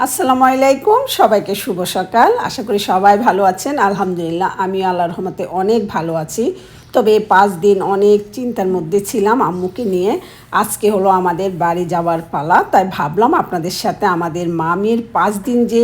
আসসালামু আলাইকুম, সবাইকে শুভ সকাল। আশা করি সবাই ভালো আছেন। আলহামদুলিল্লাহ আমি আল্লাহ রহমতে অনেক ভালো আছি। তবে পাঁচ দিন অনেক চিন্তার মধ্যে ছিলাম আম্মুকে নিয়ে। আজকে হলো আমাদের বাড়ি যাওয়ার পালা। তাই ভাবলাম আপনাদের সাথে আমাদের মামির পাঁচ দিন যে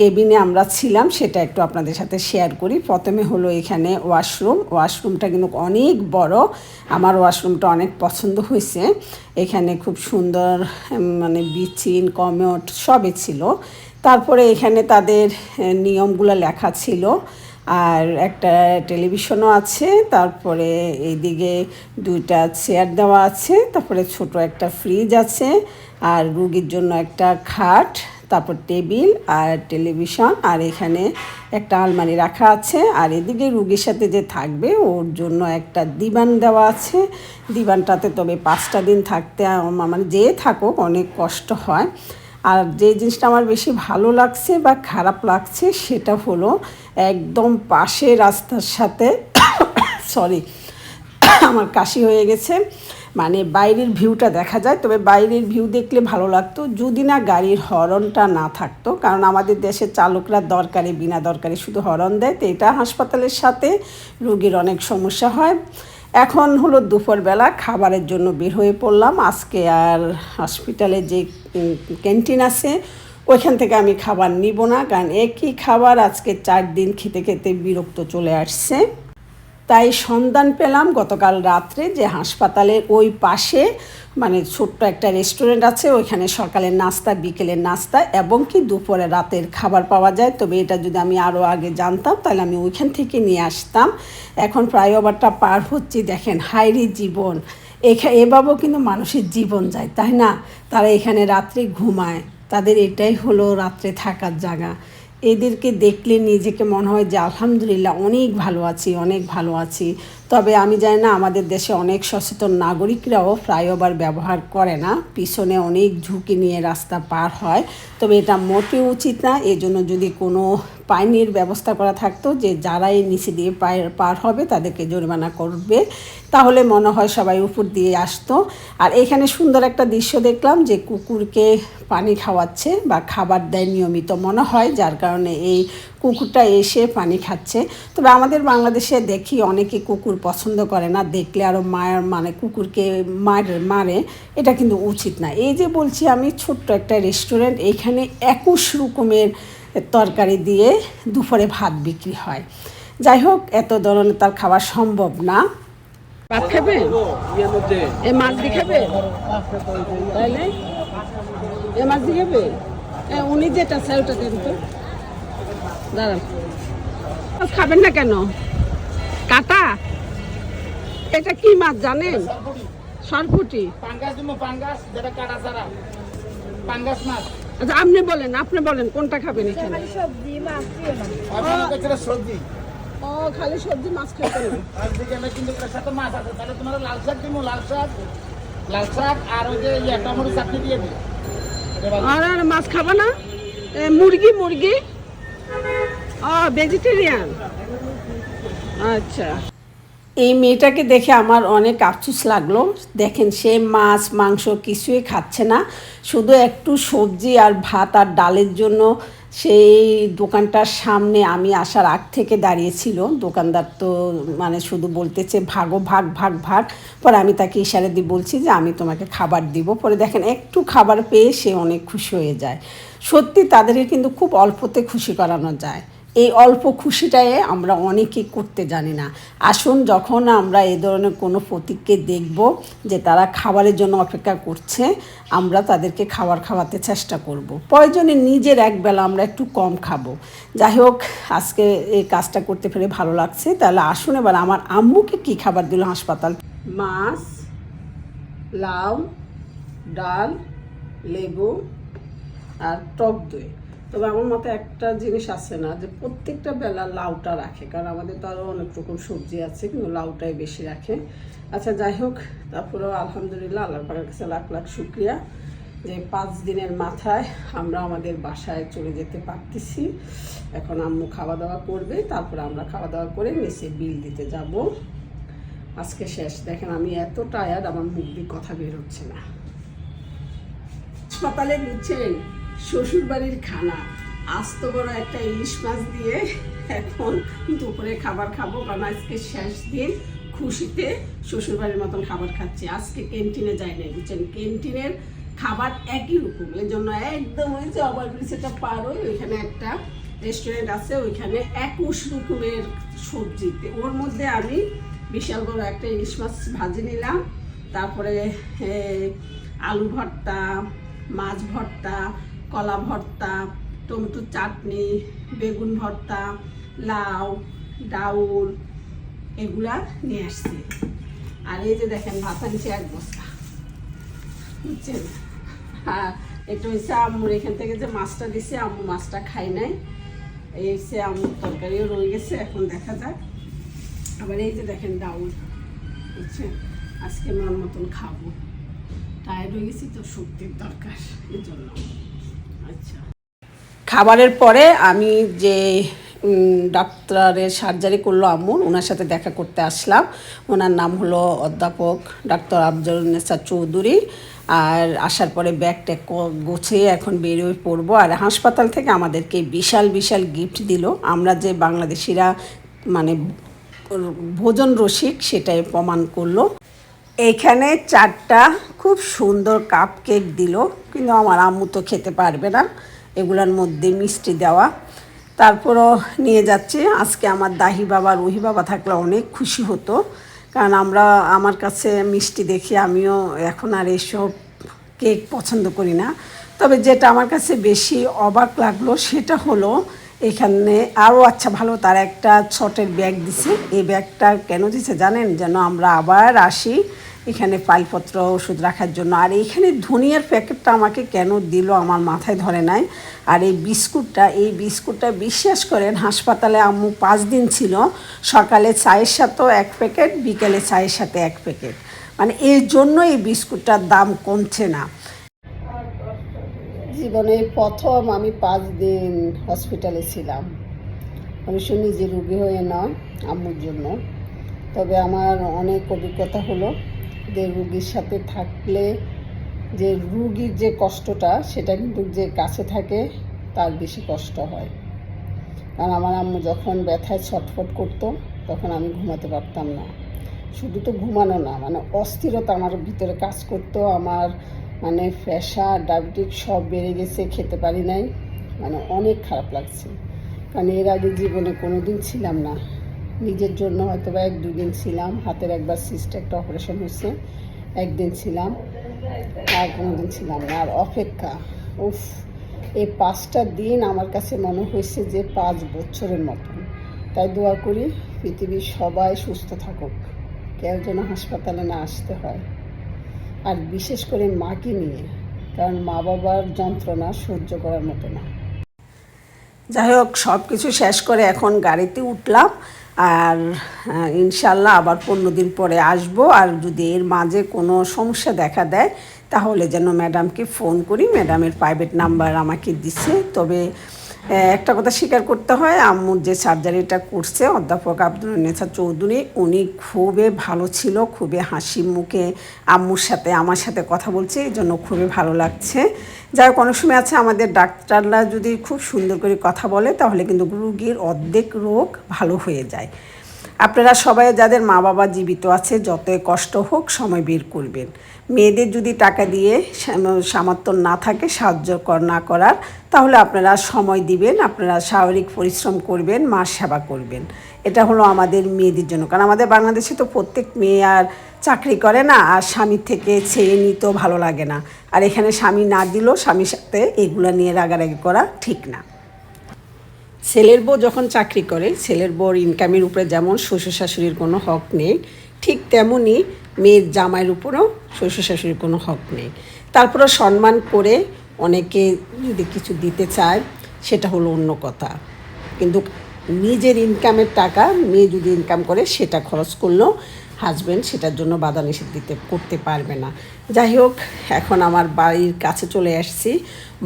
কেবিনে আমরা ছিলাম, সেটা একটু আপনাদের সাথে শেয়ার করি। প্রথমে হলো এখানে ওয়াশরুম ওয়াশরুমটা কিন্তু অনেক বড়। আমার ওয়াশরুমটা অনেক পছন্দ হয়েছে। এখানে খুব সুন্দর মানে বিচিন কমেট সবই ছিল। তারপরে এখানে তাদের নিয়মগুলো লেখা ছিল। আর একটা টেলিভিশনও আছে। তারপরে এইদিকে দুইটা চেয়ার দেওয়া আছে। তারপরে ছোট একটা ফ্রিজ আছে। আর রুগীর জন্য একটা খাট। তারপর টেবিল আর টেলিভিশন আর এখানে একটা আলমারি রাখা আছে। আর এদিকে রুগীর সাথে যে থাকবে, ওর জন্য একটা দিবান দেওয়া আছে। দিবানটাতে তবে পাঁচটা দিন থাকতে মানে যে থাকুক অনেক কষ্ট হয়। আর যে জিনিসটা আমার বেশি ভালো লাগছে বা খারাপ লাগছে, সেটা হলো একদম পাশে রাস্তার সাথে সরি আমার কাশি হয়ে গেছে। মানে বাইরের ভিউটা দেখা যায়, তবে বাইরের ভিউ দেখলে ভালো লাগতো। যদি না গাড়ির হরনটা না থাকতো, কারণ আমাদের দেশের চালকরা দরকারি, বিনা দরকারি শুধু হরন দেয়, তো এটা হাসপাতালের সাথে রুগীর অনেক সমস্যা হয়। এখন হলো দুপুরবেলা, খাবারের জন্য বের হয়ে পড়লাম। আজকে আর হসপিটালে যে ক্যান্টিন আছে, ওইখান থেকে আমি খাবার নিব না, কারণ একই খাবার আজকে চার দিন খেতে খেতে বিরক্ত চলে আসছে। তাই সন্ধান পেলাম গতকাল রাত্রে যে হাসপাতালের ওই পাশে মানে ছোট্ট একটা রেস্টুরেন্ট আছে, ওইখানে সকালের নাস্তা, বিকেলের নাস্তা এবং কি দুপুরে রাতের খাবার পাওয়া যায়। তবে এটা যদি আমি আরও আগে জানতাম, তাহলে আমি ওইখান থেকে নিয়ে আসতাম। এখন ফ্লাইওভারটা পার হচ্ছি, দেখেন, হাইরি জীবন। এখা, এভাবেও কিন্তু মানুষের জীবন যায়, তাই না? তারা এখানে রাত্রে ঘুমায়। তাদের এটাই হলো রাত্রে থাকার জায়গা। এদেরকে দেখলে নিজেকে মনে হয় যে আলহামদুলিল্লাহ অনেক ভালো আছি অনেক ভালো আছি। তবে আমি জানি না, আমাদের দেশে অনেক সচেতন নাগরিকরাও ফ্লাইওভার ব্যবহার করে না। পিছনে অনেক ঝুঁকি নিয়ে রাস্তা পার হয়। তবে এটা মোটেও উচিত না। এজন্য যদি কোনো পাইনের ব্যবস্থা করা থাকতো যে যারা এই নিচে দিয়ে পার হবে তাদেরকে জরিমানা করবে, তাহলে মনে হয় সবাই উপর দিয়ে আসতো। আর এখানে সুন্দর একটা দৃশ্য দেখলাম যে কুকুরকে পানি খাওয়াচ্ছে বা খাবার দেয় নিয়মিত মনে হয়, যার কারণে এই কুকুরটা এসে পানি খাচ্ছে। তবে আমাদের বাংলাদেশে দেখি অনেকে কুকুর পছন্দ করে না, দেখলে আরও মায়ের মানে কুকুরকে মারে মারে, এটা কিন্তু উচিত না। এই যে বলছি আমি, ছোট্ট একটা রেস্টুরেন্ট এখানে একুশ রকমের তরকারি দিয়ে দুপুরে ভাত বিক্রি হয়। যাই হোক, এত ধরনের তার খাওয়া সম্ভব না। ভাত খাবে? এ খাবে? এ উনি যেটা চাই দেন তো। দাঁড়ান। মাছ খাবেন না কেন? কাটা? এটা কি মাছ জানেন? সরপুটি। পাঙ্গাস দিব পাঙ্গাস যেটা কাটা ছাড়া। পাঙ্গাস মাছ। আচ্ছা আপনি বলেন আপনি বলেন কোনটা খাবেন এখানে? সবজি ও খালি সবজি মাছ খেতে আর দিকে কিন্তু এটার সাথে মাছ আছে। তাহলে তোমার লাল শাক দিব লাল শাক লাল শাক আর ওই যে ইয়ে টমেটো চাটনি দিয়ে দিই আর আর মাছ খাবা না? মুরগি মুরগি। ভেজিটেরিয়ান আচ্ছা। এই মেয়েটাকে দেখে আমার অনেক আফসোস লাগল। দেখেন সে মাছ, মাংস কিছুই খাচ্ছে না। শুধু একটু সবজি আর ভাত আর ডালের জন্য সেই দোকানটার সামনে আমি আসার আগ থেকে দাঁড়িয়েছিল। দোকানদার তো মানে শুধু বলতেছে, ভাগো, ভাগ ভাগ ভাগ। পরে আমি তাকে ইশারা দিয়ে বলছি যে, আমি তোমাকে খাবার দিব। পরে দেখেন একটু খাবার পেয়ে সে অনেক খুশি হয়ে যায়। সত্যি তাদেরকে কিন্তু খুব অল্পতে খুশি করানো যায়। এই অল্প খুশিটায় আমরা অনেকেই করতে জানি না। আসুন যখন আমরা এ ধরনের কোনো প্রতীককে দেখব যে তারা খাবারের জন্য অপেক্ষা করছে, আমরা তাদেরকে খাবার খাওয়াতে চেষ্টা করব। প্রয়োজনে নিজের একবেলা আমরা একটু কম খাব। যাই হোক, আজকে এই কাজটা করতে পেরে ভালো লাগছে। তাহলে আসুন এবার আমার আম্মুকে কি খাবার দিল হাসপাতাল? মাছ, লাউ, ডাল, লেবু আর টক দই। তবে আমার মতে একটা জিনিস আছে না, যে প্রত্যেকটা বেলা লাউটা রাখে। কারণ আমাদের তো আরও অনেক রকম সবজি আছে, কিন্তু লাউটাই বেশি রাখে। আচ্ছা যাই হোক, তারপরেও আলহামদুলিল্লাহ আল্লাহ পাকের কাছে লাখ লাখ শুক্রিয়া যে পাঁচ দিনের মাথায় আমরা আমাদের বাসায় চলে যেতে পারতেছি। এখন আম্মু খাওয়া দাওয়া করবে, তারপরে আমরা খাওয়া দাওয়া করে মেসে বিল দিতে যাব। আজকে শেষ। দেখেন, আমি এত টায়ার্ড আমার মুখ দিয়ে কথা বের হচ্ছে না। হাসপাতালে নিচ্ছেন শ্বশুর বাড়ির খানা আস্ত বড় একটা ইলিশ মাছ দিয়ে এখন দুপুরে খাবার খাব কারণ আজকে শেষ দিন খুশিতে শ্বশুর বাড়ির মতন খাবার খাচ্ছি। আজকে ক্যান্টিনে যাই নাই, বুঝছেন? ক্যান্টিনের খাবার একই রকম। এই জন্য একদম ওই যে ওভার ব্রিজটা পার ওইখানে একটা রেস্টুরেন্ট আছে, ওইখানে একুশ রকমের সবজি। ওর মধ্যে আমি বিশাল বড় একটা ইলিশ মাছ ভাজি নিলাম, তারপরে আলু ভর্তা, মাছ ভর্তা কলা ভর্তা, টমেটো চাটনি, বেগুন ভর্তা, লাউ, ডাউল এগুলা নিয়ে আসছি। আর এই যে দেখেন, ভাত আনছি এক বস্তা। বুঝছেন? হ্যাঁ এটা হচ্ছে আম্মুর, এখান থেকে যে মাছটা দিছে, আম্মু মাছটা খাই নাই। এই হচ্ছে আম্মুর তরকারিও রয়ে গেছে, এখন দেখা যাক। আবার এই যে দেখেন, ডাউল। বুঝছেন? আজকে মন মতন খাব। টায়ার্ড হয়ে গেছি তো শক্তির দরকার এই জন্য খাবারের পরে আমি যে ডাক্তারের সার্জারি করল আম্মুর ওনার সাথে দেখা করতে আসলাম। ওনার নাম হলো অধ্যাপক ডাক্তার আফজলনেসা চৌধুরী। আর আসার পরে ব্যাগটা গোছিয়ে এখন বেরিয়ে পড়ব। আর হাসপাতাল থেকে আমাদেরকে বিশাল বিশাল গিফট দিল। আমরা যে বাংলাদেশিরা মানে ভোজন রসিক, সেটাই প্রমাণ করল। এইখানে চারটা খুব সুন্দর কাপ কেক দিল, কিন্তু আমার আম্মু তো খেতে পারবে না। এগুলোর মধ্যে মিষ্টি দেওয়া। তারপরও নিয়ে যাচ্ছে। আজকে আমার দাহি বাবা, রুহি বাবা থাকলে অনেক খুশি হতো। কারণ আমরা, আমার কাছে মিষ্টি দেখি আমিও এখন আর এসব কেক পছন্দ করি না। তবে যেটা আমার কাছে বেশি অবাক লাগল, সেটা হলো এখানে আরও আচ্ছা ভালো, তার একটা ছটের ব্যাগ দিছে। এই ব্যাগটা কেন দিছে জানেন? যেন আমরা আবার আসি। এখানে ফাইলপত্র ওষুধ রাখার জন্য। আর এইখানে ধনিয়ার প্যাকেটটা আমাকে কেন দিল আমার মাথায় ধরে নাই। আর এই বিস্কুটটা এই বিস্কুটটা বিশ্বাস করেন, হাসপাতালে আম্মু পাঁচ দিন ছিল। সকালে চায়ের সাথেও এক প্যাকেট, বিকেলে চায়ের সাথে এক প্যাকেট। মানে এর জন্য এই বিস্কুটটার দাম কমছে না। জীবনে প্রথম আমি পাঁচ দিন হসপিটালে ছিলাম। অবশ্য নিজে রুগী হয়ে নয় আম্মুর জন্য। তবে আমার অনেক অভিজ্ঞতা হলো। যে রুগীর সাথে থাকলে, যে রুগীর যে কষ্টটা, সেটা কিন্তু যে কাছে থাকে, তার বেশি কষ্ট হয়। কারণ আমার আম্মু যখন ব্যথায় ছটফট করতো, তখন আমি ঘুমাতে পারতাম না। শুধু তো ঘুমানো না মানে অস্থিরতা আমার ভিতরে কাজ করতো, আমার মানে প্রেশার ডায়াবেটিক সব বেড়ে গেছে, খেতে পারি নাই। মানে অনেক খারাপ লাগছে। কারণ এর আগে জীবনে কোনো দিন ছিলাম না। নিজের জন্য হয়তো বা এক দুদিন ছিলাম, হাতের একবার সিস্ট একটা অপারেশন হয়েছে, একদিন ছিলাম, আর কোনো দিন ছিলাম না, আর অপেক্ষা, উফ, এই পাঁচটা দিন আমার কাছে মনে হয়েছে যে পাঁচ বছরের মতন। তাই দোয়া করি পৃথিবীর সবাই সুস্থ থাকুক, কেউ যেন হাসপাতালে না আসতে হয়। আর বিশেষ করে মাকে নিয়ে, কারণ মা বাবার যন্ত্রণা সহ্য করার মতো না। যাই হোক সব কিছু শেষ করে এখন গাড়িতে উঠলাম। আর ইনশাল্লাহ আবার পনেরো দিন পরে আসব। আর যদি এর মাঝে কোনো সমস্যা দেখা দেয়, তাহলে যেন ম্যাডামকে ফোন করি। ম্যাডামের প্রাইভেট নাম্বার আমাকে দিছে। তবে একটা কথা স্বীকার করতে হয়, আম্মুর যে সার্জারিটা করছে, অধ্যাপক আব্দুল নেছা চৌধুরী, উনি খুবই ভালো ছিল, খুবই হাসি মুখে আম্মুর সাথে, আমার সাথে কথা বলছে, এই জন্য খুবই ভালো লাগছে। যাই হোক, অনেক সময় আছে, আমাদের ডাক্তাররা যদি খুব সুন্দর করে কথা বলে, তাহলে কিন্তু রুগীর অর্ধেক রোগ ভালো হয়ে যায়। আপনারা সবাই, যাদের মা বাবা জীবিত আছে, যতই কষ্ট হোক, সময় বের করবেন। মেয়েদের যদি টাকা দিয়ে সামর্থ্য না থাকে, সাহায্য না করার, তাহলে আপনারা সময় দিবেন, আপনারা শারীরিক পরিশ্রম করবেন মা সেবা করবেন। এটা হলো আমাদের মেয়েদের জন্য। কারণ আমাদের বাংলাদেশে তো প্রত্যেক মেয়ে আর চাকরি করে না, আর স্বামীর থেকে ছেড়ে নিতেও ভালো লাগে না। আর এখানে স্বামী না দিলেও স্বামীর সাথে এগুলো নিয়ে রাগারাগি করা ঠিক না। ছেলের বউ যখন চাকরি করে, ছেলের বউর ইনকামের উপরে যেমন শ্বশুর শাশুড়ির কোনো হক নেই, ঠিক তেমনই মেয়ের জামাইয়ের উপরও শ্বশুর শাশুড়ির কোনো হক নেই। তারপরে সম্মান করে অনেকে যদি কিছু দিতে চায়, সেটা হলো অন্য কথা। কিন্তু নিজের ইনকামের টাকা, মেয়ে যদি ইনকাম করে, সেটা খরচ করল। হাজবেন্ড সেটার জন্য বাধা নিষেধ দিতে, করতে পারবে না। যাই হোক, এখন আমার বাড়ির কাছে চলে আসছি।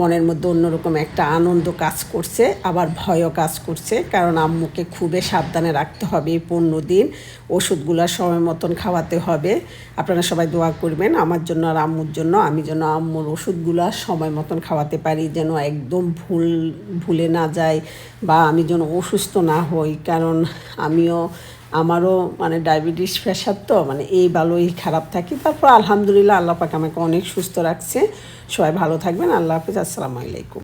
মনের মধ্যে অন্যরকম একটা আনন্দ কাজ করছে, আবার ভয়ও কাজ করছে, কারণ আম্মুকে খুবই সাবধানে রাখতে হবে পনেরো দিন। ওষুধগুলো সময় মতন খাওয়াতে হবে। আপনারা সবাই দোয়া করবেন, আমার জন্য আর আম্মুর জন্য, আমি যেন আম্মুর ওষুধগুলো সময় মতন খাওয়াতে পারি, যেন একদম ভুল, ভুলে না যায় বা আমি যেন অসুস্থ না হই, কারণ আমিও আমারও মানে ডায়াবেটিস প্রেশার তো মানে এই ভালো এই খারাপ থাকি। তারপর আলহামদুলিল্লাহ আল্লাহ পাক আমাকে অনেক সুস্থ রাখছে। সবাই ভালো থাকবেন। আল্লাহ হাফিজ। আসসালামু আলাইকুম।